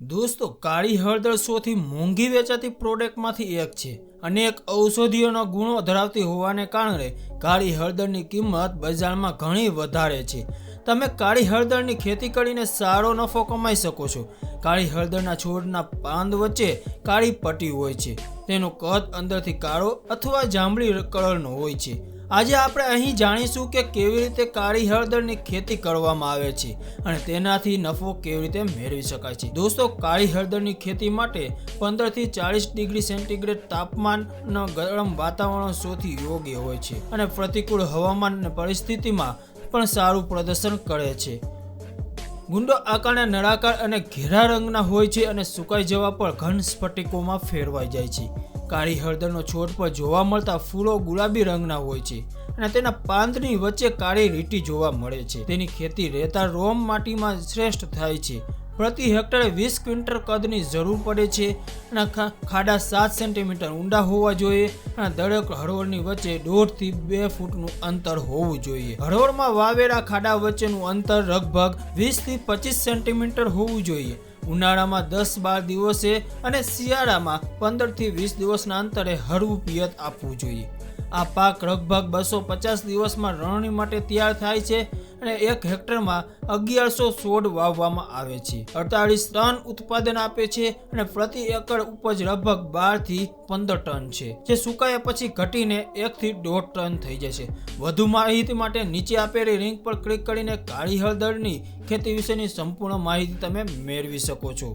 દોસ્તો, કાળી હળદર સૌથી મોંઘી વેચાતી પ્રોડક્ટમાંથી એક છે અનેક ઔષધિઓના ગુણો ધરાવતી હોવાને કારણે કાળી હળદરની કિંમત બજારમાં ઘણી વધારે છે. તમે કાળી હળદરની ખેતી કરીને સારો નફો કમાઈ શકો છો. કાળી હળદરના છોડના પાંદ વચ્ચે કાળી પટ્ટી હોય છે. તેનો કદ અંદરથી કાળો અથવા જાંબળી કલરનો હોય છે. આજે આપણે અહીં જાણીશું કે કેવી રીતે કાળી હળદરની ખેતી કરવામાં આવે છે અને તેનાથી નફો કેવી રીતે મેળવી શકાય છે. દોસ્તો, કાળી હળદરની ખેતી માટે પંદરથી ચાળીસ ડિગ્રી સેન્ટીગ્રેડ તાપમાનના ગરમ વાતાવરણ સૌથી યોગ્ય હોય છે અને પ્રતિકૂળ હવામાન પરિસ્થિતિમાં પણ સારું પ્રદર્શન કરે છે. ગુંડો આકારના નળાકાર અને ઘેરા રંગના હોય છે અને સુકાઈ જવા પર ઘન સ્ફટિકોમાં ફેરવાઈ જાય છે. કાળી હળદરનો છોડ પર જોવા મળતા ફૂલો ગુલાબી રંગના હોય છે અને તેના પાંદની વચ્ચે કાળી લીટી જોવા મળે છે. તેની ખેતી રહેતા રોમ માટીમાં શ્રેષ્ઠ થાય છે. પ્રતિ હેક્ટરે વીસ ક્વિન્ટલ કદની જરૂર પડે છે અને ખાડા સાત સેન્ટીમીટર ઊંડા હોવા જોઈએ અને દરેક હળવળની વચ્ચે દોઢથી બે ફૂટનું અંતર હોવું જોઈએ. હળવળમાં વાવેલા ખાડા વચ્ચેનું અંતર લગભગ વીસથી પચીસ સેન્ટીમીટર હોવું જોઈએ. ઉનાળામાં દસ બાર દિવસે અને શિયાળામાં પંદરથી વીસ દિવસના અંતરે હળવું પિયત આપવું જોઈએ. આ પાક લગભગ બસો પચાસ દિવસમાં રણણી માટે તૈયાર થાય છે અને એક હેક્ટરમાં અગિયારસો છોડ વાવવામાં આવે છે. અડતાલીસ ટન ઉત્પાદન આપે છે અને પ્રતિ એકર ઉપજ લગભગ બારથી પંદર ટન છે. જે સુકાયા પછી ઘટીને એક થી દોઢ ટન થઈ જશે. વધુ માહિતી માટે નીચે આપેલી લિંક પર ક્લિક કરીને કાળી હળદરની ખેતી વિશેની સંપૂર્ણ માહિતી તમે મેળવી શકો છો.